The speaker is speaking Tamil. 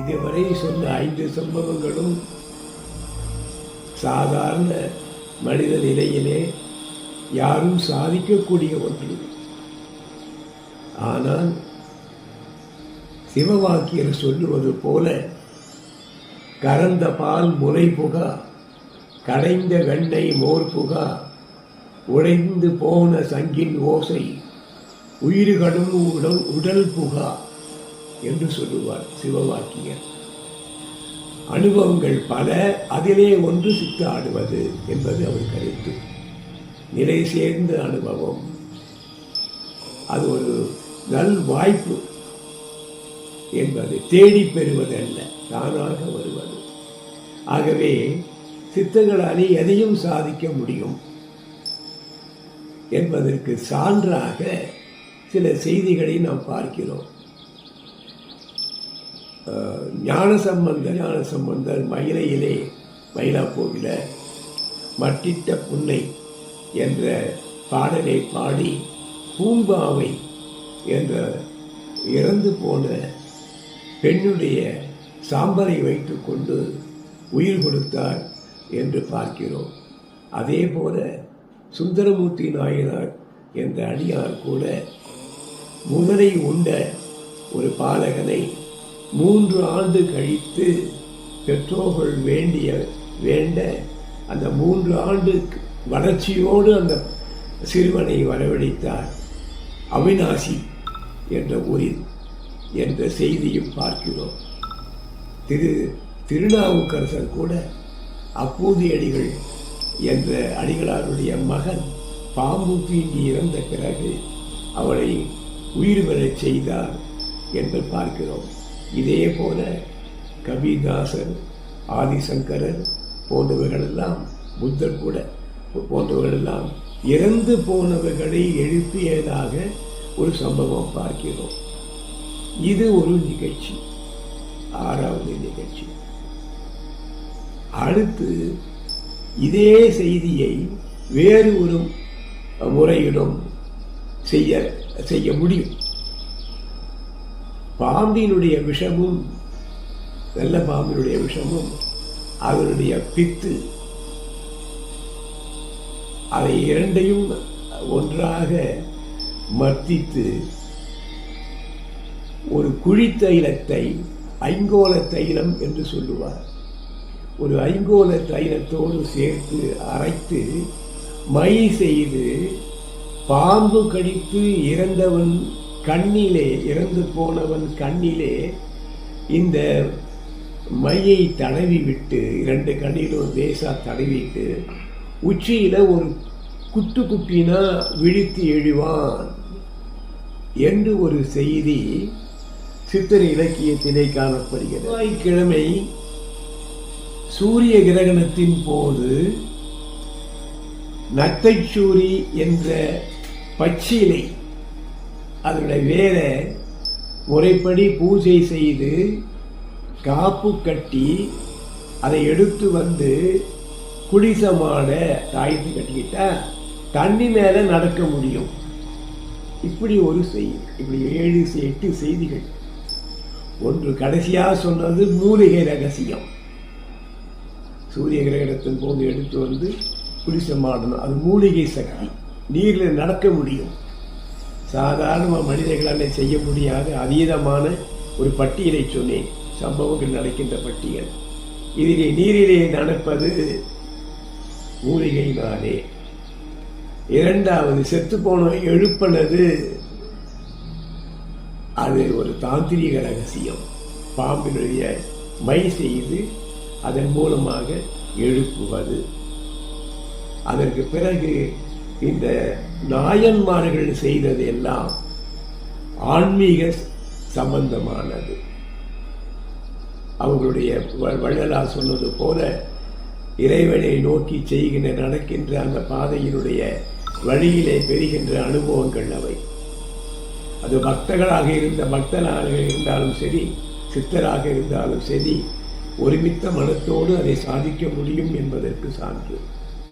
இதுவரை சொன்ன ஐந்து சம்பவங்களும் சாதாரண மனித நிலையிலே யாரும் சாதிக்கக்கூடிய ஒன்று. ஆனால் சிவவாக்கியர் சொல்லுவது போல கறந்த பால் முறை புகா கடைந்த வெண்ணெய் மோர் புகா உடைந்து போன சங்கின் ஓசை உயிர்களும் உடல் உடல் புகா. என்று சொல்லுவார் சிவவாக்கியர். அனுபவங்கள் பல அதிலே ஒன்று சித்தாடுவது என்பது அவர் கருத்து. நிலை சேர்ந்த அனுபவம். அது ஒரு நல் வாய்ப்பு என்பது. தேடி பெறுவதல்ல தானாக வருவது. ஆகவே சித்தங்களாலே எதையும் சாதிக்க முடியும் என்பதற்கு சான்றாக சில செய்திகளை நாம் பார்க்கிறோம். அஹ், ஞானசம்பந்தர் ஞானசம்பந்தர் மயிலையிலே மயிலாப்பூரில் மட்டிட்ட புன்னை என்ற பாடலை பாடி பூம்பாவை என்ற இறந்து போன பெண்ணுடைய சாம்பலை வைத்துக்கொண்டு உயிர் கொடுத்தார் என்று பார்க்கிறோம். அதே போல சுந்தரமூர்த்தி நாயனார் என்ற அடியார் கூட முதலை உண்ட ஒரு பாலகனை மூன்று ஆண்டு கழித்து பெற்றோர்கள் வேண்டிய வேண்ட அந்த மூன்று ஆண்டு வளர்ச்சியோடு அந்த சிறுவனை வரவழைத்தார். அவிநாசி என்ற ஊரில் என்ற செய்தியும் பார்க்கிறோம். திரு திருநாவுக்கரசர் கூட அப்பூதி அடிகள் என்ற அடிகளாருடைய மகன் பாம்பு தீண்டி இறந்த பிறகு அவளை உயிர் பெறச் செய்தார் என்று பார்க்கிறோம். இதே போல கபிதாசர் ஆதிசங்கரர் போன்றவர்களெல்லாம் புத்தர் கூட போன்றவர்களெல்லாம் இறந்து போனவர்களை எழுப்பியதாக ஒரு சம்பவம் பார்க்கிறோம். இது ஒரு நிகழ்ச்சி. ஆறாவது நிகழ்ச்சி. அடுத்து இதே செய்தியை வேறு ஒரு முறையிலும் செய்ய செய்ய முடியும். பாம்பினுடைய விஷமும் வெள்ள பாம்பினுடைய விஷமும் அதனுடைய பித்து. அதை இரண்டையும் ஒன்றாக மர்த்தித்து ஒரு குழி தைலத்தை ஐங்கோல தைலம் என்று சொல்லுவார். ஒரு ஐங்கோல தைலத்தோடு சேர்த்து அரைத்து மை செய்து பாம்பு கடித்து இறந்தவன் கண்ணிலே இறந்து போனவன் கண்ணிலே இந்த மையை தடவி விட்டு இரண்டு கண்ணிலும் லேசாக தடவிட்டு உச்சியில் ஒரு குட்டு குட்டினா விழித்து எழுவான் என்று ஒரு செய்தி சித்திர இலக்கியத்திலே காணப்படுகிறது. செவ்வாய்க்கிழமை சூரிய கிரகணத்தின் போது நத்தைச்சூரி என்ற பச்சிலை அதனுடைய வேலை முறைப்படி பூஜை செய்து காப்பு கட்டி அதை எடுத்து வந்து குடிசமான தாயத்து கட்டிக்கிட்டால் தண்ணி மேலே நடக்க முடியும். இப்படி ஒரு செய்தி இப்படி ஏழு எட்டு செய்திகள். ஒன்று கடைசியாக சொன்னது மூலிகை ரகசியம். சூரிய கிரகணத்தின் போது எடுத்து வந்து குடிசமாடணும் அது மூலிகை சக்தி. நீரில் நடக்க முடியும். சாதாரண மனிதர்களால் செய்ய முடியாத அதீதமான ஒரு பட்டியலை சொன்னேன். சம்பவங்கள் நடக்கின்ற பட்டியல். இதிலே நீரிலே நடப்பது மூலிகையினாலே இரண்டாவது செத்து போன எழுப்பினது அது ஒரு தாந்திரீக ரகசியம். பாம்பினுடைய மை செய்து அதன் மூலமாக எழுப்புவது. அதற்கு பிறகு இந்த நாயன்மார்கள் செய்தது எல்லாம் ஆன்மீக சம்பந்தமானது. அவங்களுடைய வ- சொன்னது போல இறைவனை நோக்கி செய்கின்ற நடக்கின்ற அந்த பாதையினுடைய வழியிலே பெறுகின்ற அனுபவங்கள் அவை. அது பக்தர்களாக இருந்த பக்தனாக இருந்தாலும் சரி சித்தராக இருந்தாலும் சரி ஒருமித்த மனத்தோடு அதை சாதிக்க முடியும் என்பதற்கு சான்று.